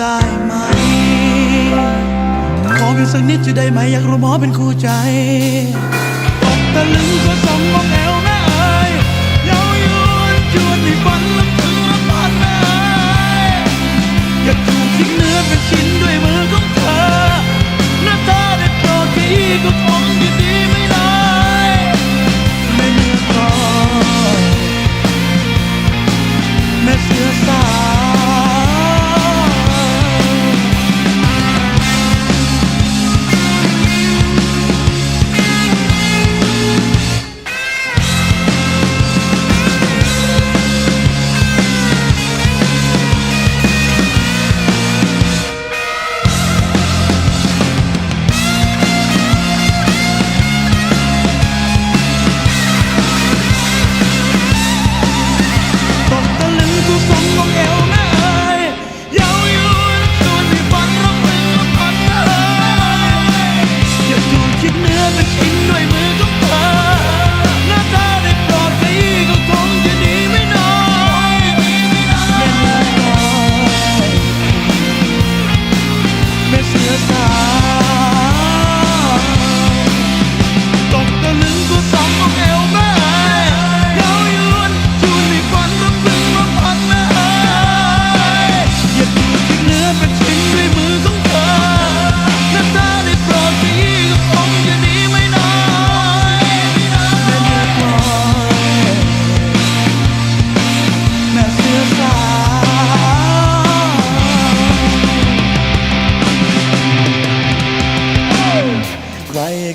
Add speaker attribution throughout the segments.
Speaker 1: ได้ไหม ขอเพียงสักนิดจะได้ไหม อยากรู้หมอเป็นคู่ใจตกตะลึงก็สมมองแอว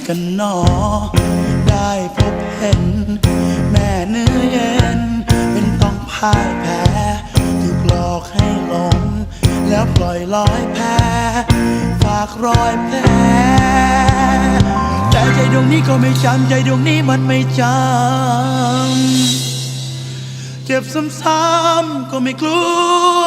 Speaker 1: กันหนอ ได้พบเห็น แม่เนื้อเย็น เป็นต้องพ่ายแพ้ถูกหลอกให้หลง แล้วปล่อยลอยแพ้ ฝากรอยแผลแต่ใจดวงนี้ก็ไม่จำใจดวงนี้มันไม่จำเจ็บซ้ำๆก็ไม่กลัว